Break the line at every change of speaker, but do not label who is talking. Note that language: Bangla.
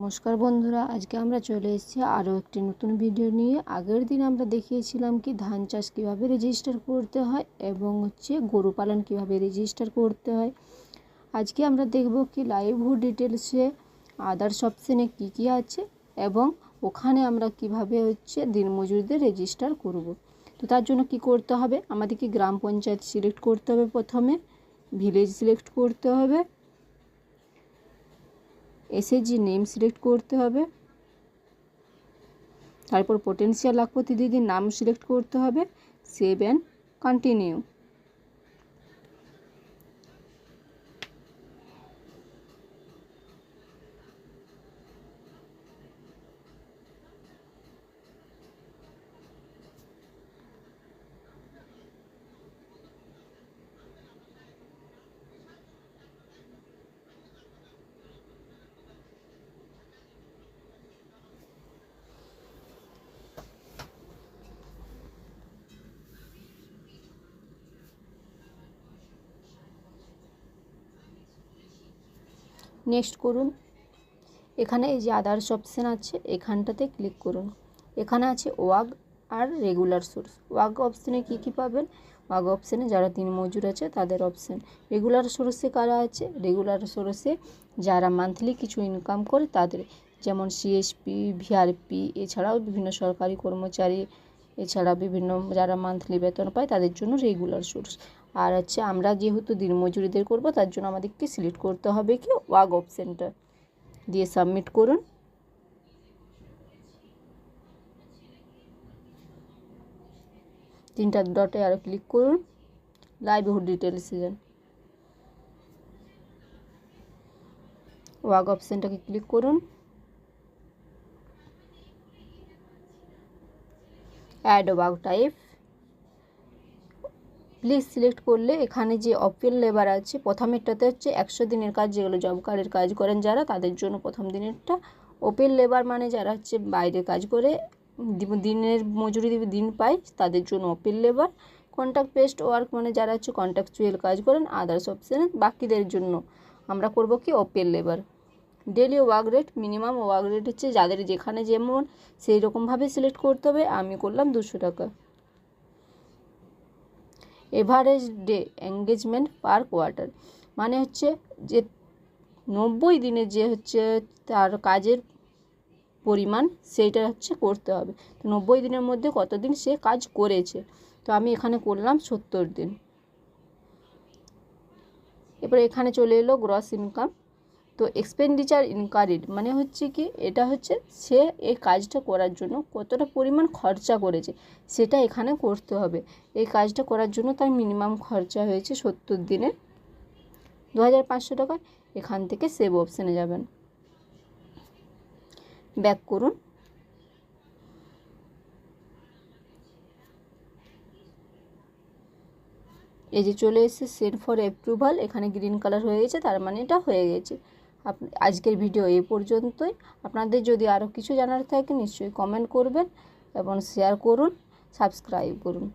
নমস্কার বন্ধুরা, আজকে আমরা চলে এসেছি আরও একটি নতুন ভিডিও নিয়ে। আগের দিন আমরা দেখিয়েছিলাম কি ধান চাষ কীভাবে রেজিস্টার করতে হয় এবং হচ্ছে গরু পালন কীভাবে রেজিস্টার করতে হয়। আজকে আমরা দেখব কি লাইভ হুড ডিটেলসে আদার্স অপশানে কী কী আছে এবং ওখানে আমরা কীভাবে হচ্ছে দিনমজুরদের রেজিস্টার করব। তো তার জন্য কি করতে হবে? আমাদেরকে গ্রাম পঞ্চায়েত সিলেক্ট করতে হবে প্রথমে ভিলেজ সিলেক্ট করতে হবে। এসএসজি নেম সিলেক্ট করতে হবে। তারপর পোটেন্সিয়াল লাখপতি দিদির নাম সিলেক্ট করতে হবে। সেভ অ্যান্ড কন্টিনিউ নেক্সট করুন। এখানে এই যে আদার্স অপশান আছে, এখানটাতে ক্লিক করুন। এখানে আছে ওয়াগ আর রেগুলার সোর্স ওয়াগ অপশানে কী কী পাবেন? ওয়াগ অপশানে যারা তিন মজুর আছে তাদের অপশান রেগুলার সোর্সে কারা আছে? রেগুলার সোর্সে যারা মান্থলি কিছু ইনকাম করে তাদের। যেমন সিএসপি ভিআরপি এছাড়াও বিভিন্ন সরকারি কর্মচারী, এছাড়া বিভিন্ন যারা মান্থলি বেতন পায় তাদের জন্য রেগুলার সোর্স আর হচ্ছে আমরা যেহেতু দিনমজুরিদের করব, তার জন্য আমাদেরকে সিলেক্ট করতে হবে কি ওয়াগ অপশানটা দিয়ে সাবমিট করুন। তিনটা ডটে আরও ক্লিক করুন। লাইভহুড ডিটেলসে যান ওয়াগ অপশানটাকে ক্লিক করুন। Add wage type. Please select করলে এখানে যে অপিল লেবার আছে, প্রথমেরটাতে হচ্ছে একশো দিনের কাজ, যেগুলো জব কার্ডের কাজ করেন যারা, তাদের জন্য প্রথম দিনেরটা। ওপেন লেবার মানে যারা হচ্ছে বাইরে কাজ করে দিনের মজুরি দিন পায়, তাদের জন্য ওপেন লেবার কন্ট্যাক্ট পেস্ট ওয়ার্ক মানে যারা হচ্ছে কন্ট্যাকচুয়াল কাজ করেন আদার্স অপশানে বাকিদের জন্য আমরা করব কি open labour daily work rate minimum work rate হচ্ছে যাদের যেখানে যেমন সেই রকমভাবে সিলেক্ট করতে হবে, আমি করলাম দুশো টাকা। Average day engagement per quarter মানে হচ্ছে যে নব্বই দিনে যে হচ্ছে তার কাজের পরিমাণ সেইটা হচ্ছে করতে হবে। তো নব্বই দিনের মধ্যে কতদিন সে কাজ করেছে? তো আমি এখানে করলাম সত্তর দিন। এবার এখানে চলে এলো গ্রস ইনকাম। তো এক্সপেন্ডিচার ইনকারিড মানে হচ্ছে কি, এটা হচ্ছে সে এই কাজটা করার জন্য কতটা পরিমাণ খরচা করেছে, সেটা এখানে করতে হবে। এই কাজটা করার জন্য তার মিনিমাম খরচা হয়েছে সত্তর দিনে দু হাজার পাঁচশো টাকা এখান থেকে সেভ অপশানে যাবেন। ব্যাক করুন। এই যে চলে এসেছে সেন্ড ফর অ্যাপ্রুভাল এখানে গ্রিন কালার হয়ে গেছে, তার মানে এটা হয়ে গেছে। আজকের ভিডিও এই পর্যন্তই। আপনাদের যদি আরও কিছু জানার থাকে, নিশ্চয়ই কমেন্ট করবেন এবং শেয়ার করুন সাবস্ক্রাইব করুন।